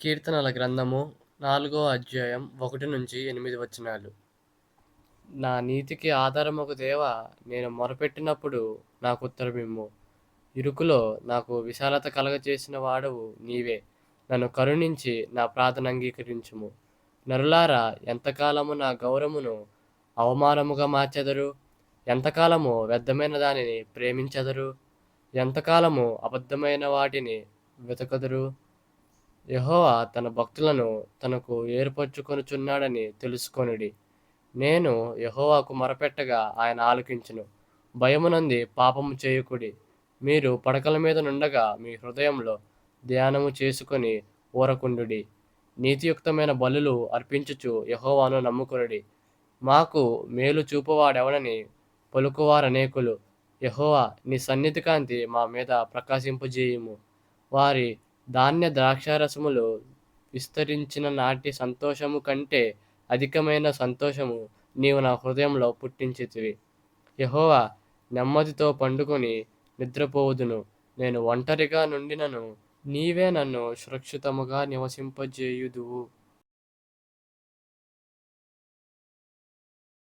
కీర్తనల గ్రంథము నాలుగో అధ్యాయం ఒకటి నుంచి ఎనిమిది వచనాలు. నా నీతికి ఆధారము ఒక దేవ నేను మొరపెట్టినప్పుడు నాకు ఉత్తరమిమ్ము. ఇరుకులో నాకు విశాలత కలగచేసిన వాడవు నీవే. నన్ను కరుణించి నా ప్రార్థన అంగీకరించుము. నరులారా ఎంతకాలము నా గౌరవమును అవమానముగా మార్చెదరు? ఎంతకాలము వ్యర్థమైన దానిని ప్రేమించెదరు? ఎంతకాలము అబద్ధమైన వాటిని వెతకదురు? యెహోవా తన భక్తులను తనకు ఏర్పరచుకొనుచున్నాడని తెలుసుకొనుడి. నేను యెహోవాకు మొరపెట్టగా ఆయన ఆలకించును. భయమునంది పాపము చేయకుడి. మీరు పడకల మీద నుండగా మీ హృదయంలో ధ్యానము చేసుకొని ఊరకుండుడి. నీతియుక్తమైన బలులు అర్పించుచు యహోవాను నమ్ముకొనుడి. మాకు మేలు చూపువాడెవడని పలుకువారనేకులు. యహోవా నీ సన్నిధి కాంతి మా మీద ప్రకాశింపజేయుము. వారి ధాన్య ద్రాక్షారసములు విస్తరించిన నాటి సంతోషము కంటే అధికమైన సంతోషము నీవు నా హృదయంలో పుట్టించితివి. యహోవా నెమ్మదితో పండుకొని నిద్రపోవుదును. నేను ఒంటరిగా నుండినను నీవే నన్ను సురక్షితముగా నివసింపజేయుదువు.